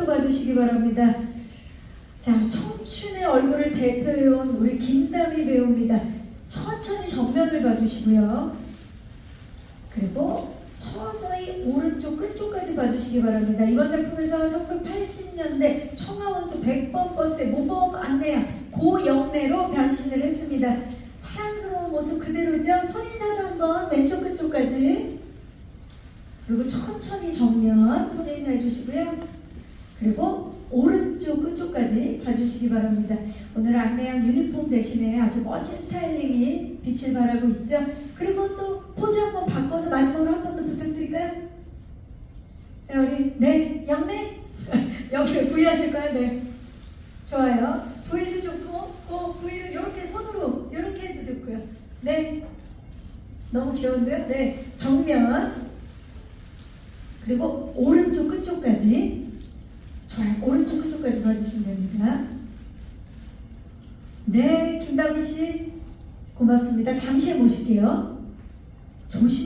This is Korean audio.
뒤쪽부터 봐주시기 바랍니다. 자, 청춘의 얼굴을 대표해온 우리 김다미 배우입니다. 천천히 정면을 봐주시고요. 그리고 서서히 오른쪽 끝쪽까지 봐주시기 바랍니다. 이번 작품에서 1980년대 청하원수 100번 버스의 모범 안내양 고영래로 변신을 했습니다. 사랑스러운 모습 그대로죠? 손인사도 한번 왼쪽 끝쪽까지 그리고 천천히 정면 손인사 해주시고요. 그리고 오른쪽 끝쪽까지 봐주시기 바랍니다. 오늘 안내양 유니폼 대신에 아주 멋진 스타일링이 빛을 발하고 있죠. 그리고 또 포즈 한번 바꿔서 마지막으로 한 번 더 부탁드릴까요? 자, 우리 네, 영래 영래 V 하실까요? 네, 좋아요. V도 좋고, 어, V를 이렇게 손으로 이렇게 해도 좋고요. 네, 너무 귀여운데요? 네, 정면 그리고 오른쪽 끝쪽까지 끝쪽까지 봐주시면 됩니다. 네, 김다미 씨 고맙습니다. 잠시 모실게요. 조심.